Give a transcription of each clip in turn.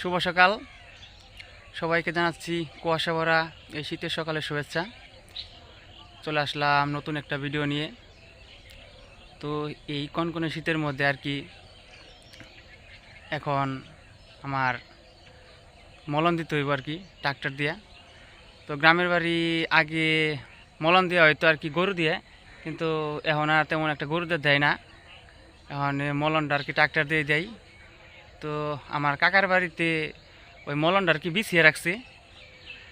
শুভ সকাল। সবাইকে জানাচ্ছি কুয়াশা ভরা এই শীতের সকালে শুভেচ্ছা। চলে আসলাম নতুন একটা ভিডিও নিয়ে। তো এই কনকনে শীতের মধ্যে আর কি এখন আমার মলন দিতে হইব আর কি ট্রাক্টর দিয়া। তো গ্রামের বাড়ি আগে মলন দেওয়া হয়তো আর কি, গরু দিয়ে। কিন্তু এখন আর তেমন একটা গরুদের দেয় না। এখন মলনটা আর কি ট্রাক্টর দিয়ে দেয়। তো আমার কাকার বাড়িতে ওই মলনটা আর কি বিছিয়ে রাখছে।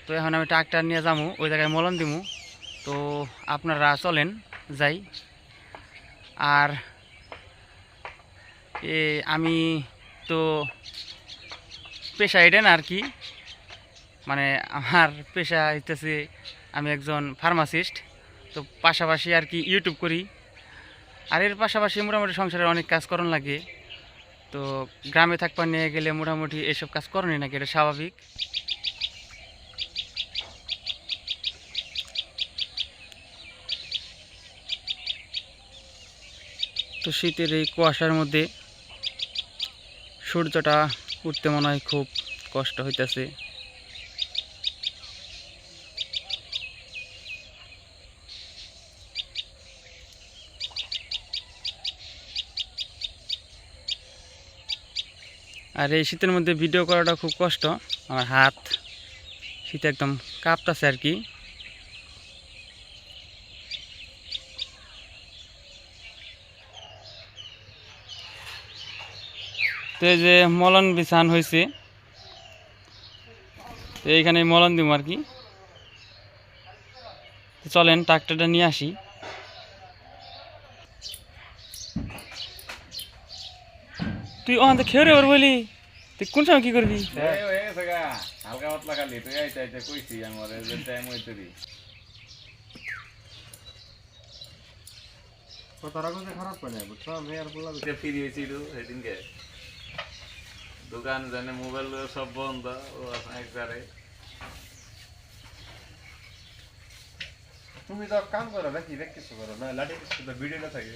তো এখন আমি ট্রাক্টর নিয়ে যাব ওই জায়গায় মলন দিমু। তো আপনারা চলেন, যাই। আর এ, আমি তো পেশা এটা না আর কি মানে আমার পেশা হইতেছে আমি একজন ফার্মাসিস্ট তো পাশাপাশি আর কি ইউটিউব করি। আর এর পাশাপাশি মোটামুটি সংসারের অনেক কাজ করণ লাগে। তো গ্রামে থাকবার নিয়ে গেলে মোটামুটি এসব কাজ করেনি নাকি? এটা স্বাভাবিক? তো শীতের এই কুয়াশার মধ্যে সূর্যটা উঠতে মনে হয় খুব কষ্ট হইতেছে। আর এই শীতের মধ্যে ভিডিও করাটা খুব কষ্ট। আমার হাত শীতে একদম কাঁপতাছে আর কি। তো এই যে মলন বিছান হয়েছে এইখানে মলন দিব আর কি। চলেন, ট্রাক্টরটা নিয়ে আসি। তুই ওখান থেকে খেয়ে ওর বলি। তুই কোন সময় কি করবি? হালকা পাতলা খালি তুই আইতে আইতে কইছি আমার যে টাইম হইতে দি। খারাপ করে বুঝছ? আমি আর বললাম ফ্রি হয়েছিল সেদিনকে। দোকান জানে মোবাইল সব বন্ধ ও একবারে তুমি তো কাম করো নাকি দেখ কিছু করো না লাঠি কিছু তো ভিডিওটা থাকে।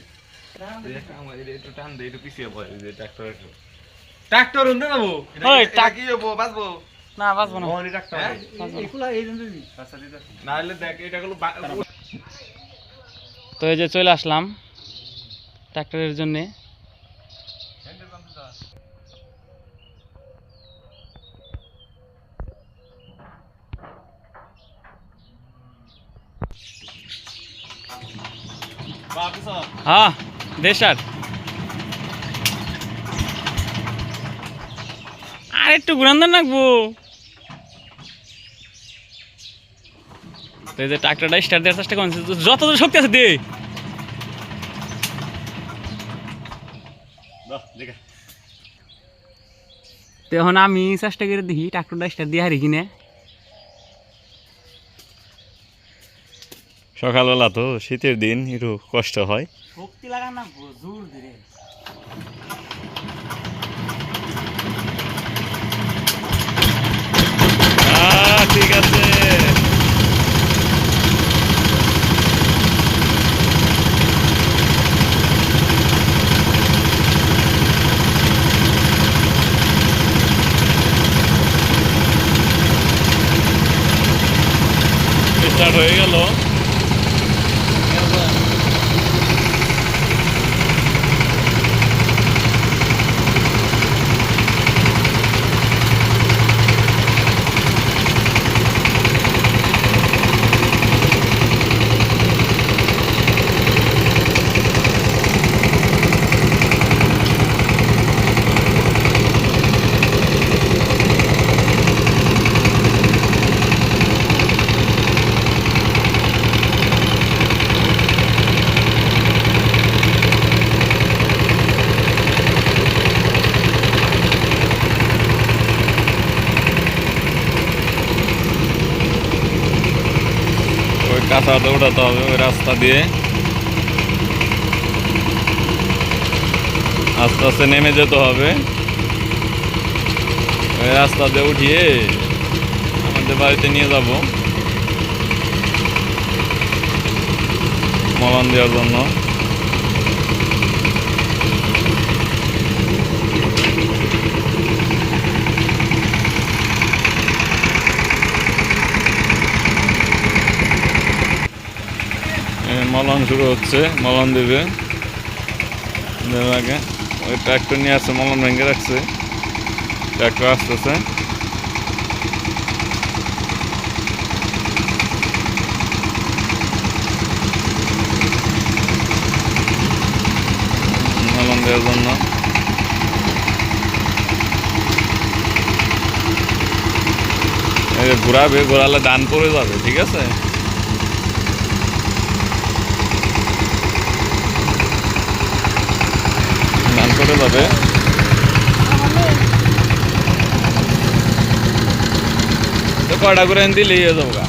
ট্রাক্টর যাব। কি বাঁচবো? না বাঁচবো না। হ্যাঁ? আচ্ছা তো এই যে চলে আসলাম ট্রাক্টরের জন্যে। হ্যাঁ। দেশার আর। একটু ঘুরান দেন রাখব তো এই যে ট্রাক্টরটা স্টার্ট দেওয়ার চেষ্টা করছে যত শক্তি আছে দে। তো এখন আমি চেষ্টা করে দেখি ট্রাক্টরটা স্টার্ট দিয়ে হারি কিনে। সকালবেলা তো শীতের দিন একটু কষ্ট হয়। শক্তি লাগান না জোর ধরে ঠিক আছে। স্টার্ট হয়ে গেল। কাঁচাটা উঠাতে হবে, ওই রাস্তা দিয়ে। আস্তে আস্তে নেমে যেতে হবে। ওই রাস্তা দিয়ে উঠিয়ে আমাদের বাড়িতে নিয়ে যাব। মলান দেওয়ার জন্য। মলন শুরু হচ্ছে, মলন দেবে। আগে ওই ট্র্যাক্টর নিয়ে আসছে, মলন ভেঙে রাখছে। ট্র্যাক্টর আসতেছে। মলন দেওয়ার জন্য। ঘোরাবে, ঘোরালে ডান পড়ে যাবে, ঠিক আছে? করে যাবে। তো কয়টা করে দিলেই যাব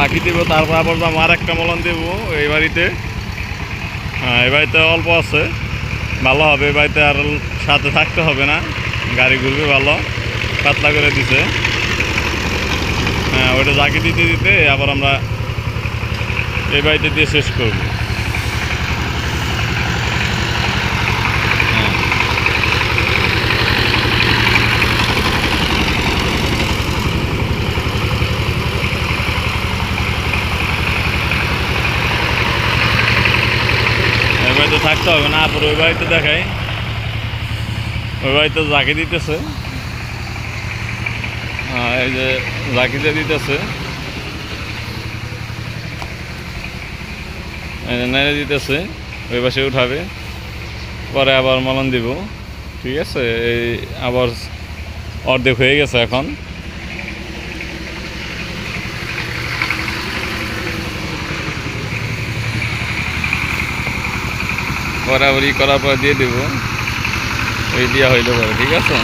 ঝাঁকি দিব, তারপর আবার আর একটা মলন দেবো এই বাড়িতে। হ্যাঁ এই বাড়িতে অল্প আছে, ভালো হবে, এই বাড়িতে আর সাথে থাকতে হবে না। গাড়ি ঘুরবে ভালো, পাতলা করে দিছে। হ্যাঁ ওইটা ঝাঁকি দিতে দিতে আবার আমরা এই বাড়িতে দিয়ে শেষ করব হ্যাঁ থাকতে হবে না আর ওই বাড়িতে দেখাই। ওই বাড়িতে জাকি দিতেছে। হ্যাঁ এই যে জাকিতে দিতেছে। নেড়ে দিতেছে, ওই পাশে উঠাবে। পরে আবার মলন দিব। ঠিক আছে? এই আবার অর্ধেক হয়ে গেছে এখন। বরাবরি করার পর দিয়ে দেব। ওই দেওয়া হইলে পরে ঠিক আছে?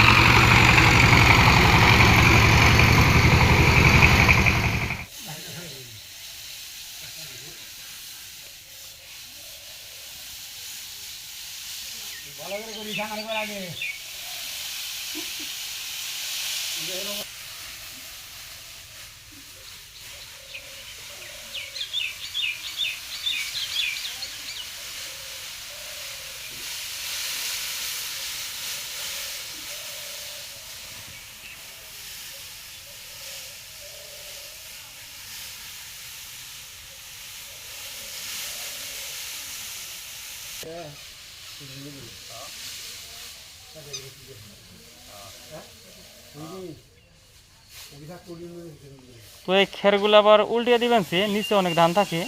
তো এই খেরগুলো আবার উল্টিয়ে দিবেন সে, নিচে অনেক ধান থাকে।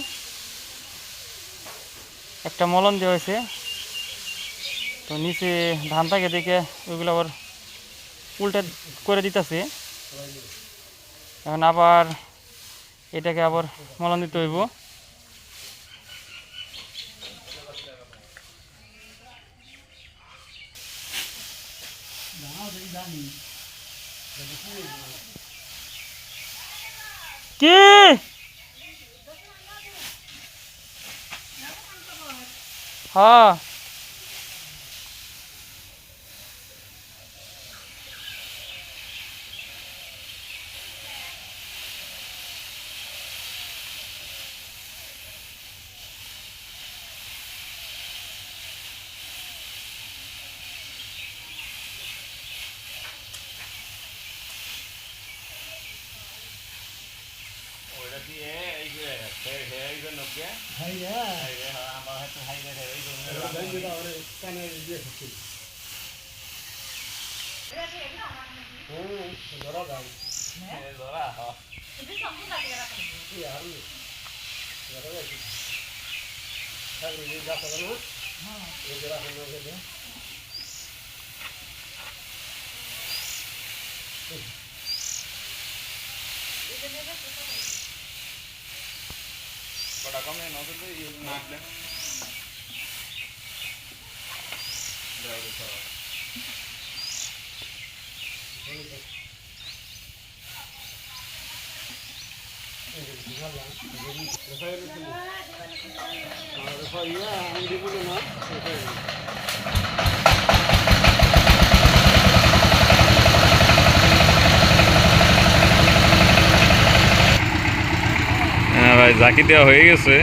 একটা মলন দেওয়া হয়েছে। তো নিচে ধান থাকে দেখে ওইগুলো আবার উল্টে করে দিতেছে। এখন আবার এটাকে আবার মলন দিতে হইব। 예! 아. ये जा सकल ना हाँ। ये जरा हम लोग दे बड़ा कम है ना तो ये नाट ले जाओ देखो হ্যাঁ ভাই জাকি দেওয়া হয়ে গেছে।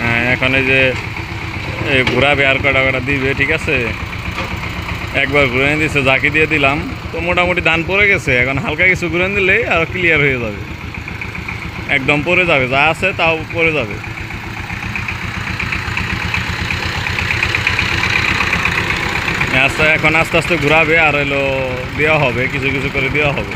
হ্যাঁ, এখন এই যে ঘুরাবে আর কটা কটা দিবে ঠিক আছে? একবার ঘুরে দিয়েছে জাকি দিয়ে দিলাম, তো মোটামুটি ধান পড়ে গেছে। এখন হালকা কিছু ঘুরে দিলেই আর ক্লিয়ার হয়ে যাবে। একদম পড়ে যাবে, যা আছে তাও পড়ে যাবে। আস্তে এখন আস্তে আস্তে ঘুরাবে, আর এলো দেওয়া হবে, কিছু কিছু করে দেওয়া হবে।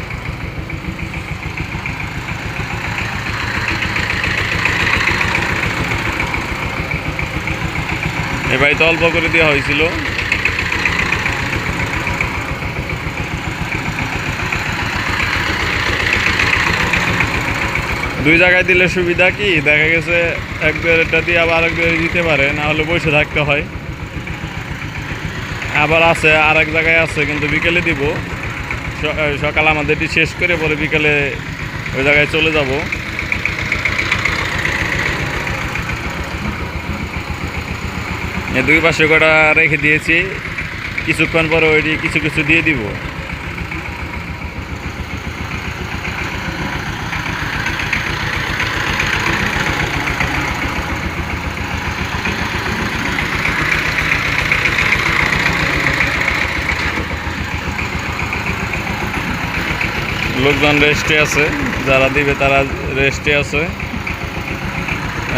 এ তো অল্প করে দেওয়া হয়েছিল। দুই জায়গায় দিলে সুবিধা কি? দেখা গেছে এক দুয়ারেরটা দিয়ে আবার আরেক দুয়ারে দিতে পারে, না হলে বসে থাকতে হয়। আবার আছে আর এক জায়গায় আছে, কিন্তু বিকেলে দিব। সকাল আমাদেরটি শেষ করে পরে বিকেলে ওই জায়গায় চলে যাব। দুই পাশে কটা রেখে দিয়েছি। কিছুক্ষণ পরে ওইটি কিছু কিছু দিয়ে দিব। লোকজন রেস্টে আছে, যারা দিবে তারা রেস্টে আছে।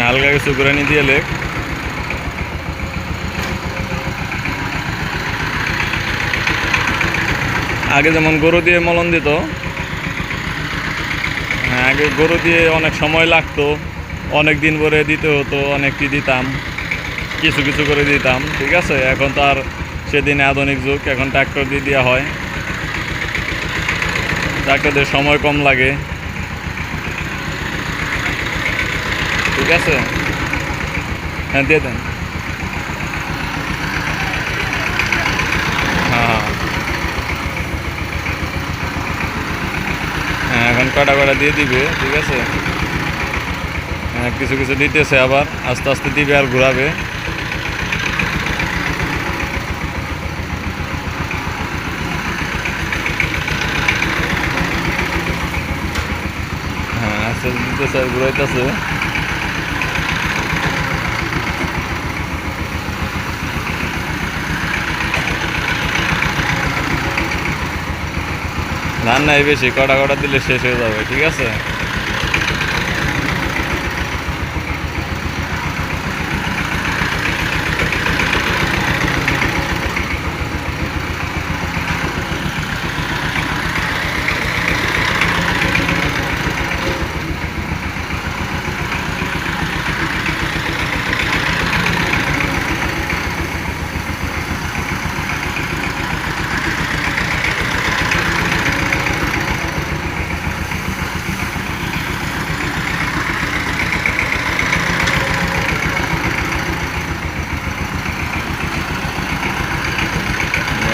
হালকা কিছু করে নিয়ে দিয়ে লেখ আগে যেমন গরু দিয়ে মলন দিত হ্যাঁ আগে গরু দিয়ে অনেক সময় লাগতো, অনেক দিন পরে দিতে হতো, অনেকটি দিতাম, কিছু কিছু করে দিতাম, ঠিক আছে? এখন তো আর সেদিন আধুনিক যুগ, এখন ট্র্যাক্টর দিয়ে দেওয়া হয়। ট্রাক্টরদের সময় কম লাগে। ঠিক আছে? হ্যাঁ দিয়ে দেন। হ্যাঁ হ্যাঁ। এখন কটা কটা দিয়ে দিবে, ঠিক আছে? হ্যাঁ কিছু কিছু দিতেছে আবার। আস্তে আস্তে দিবে আর ঘুরাবে। আস্তে দিতেছে আর ঘুরাইতেছে। ধান বেশি কটা কটা দিলে শেষ হয়ে যাবে ঠিক আছে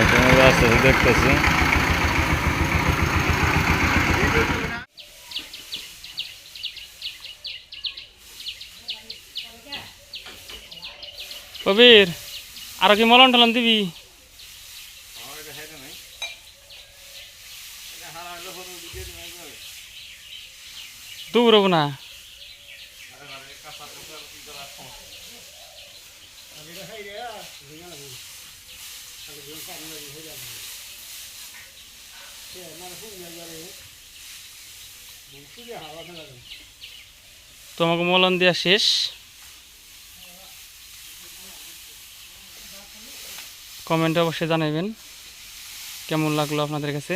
এখানে আস্তে আস্তে দেখতেছে কবির আরও কি মলন টলন দিবি? দূর হব না। তোমাকে মলন দেওয়া শেষ। কমেন্টে অবশ্যই জানাবেন কেমন লাগল আপনাদের কাছে?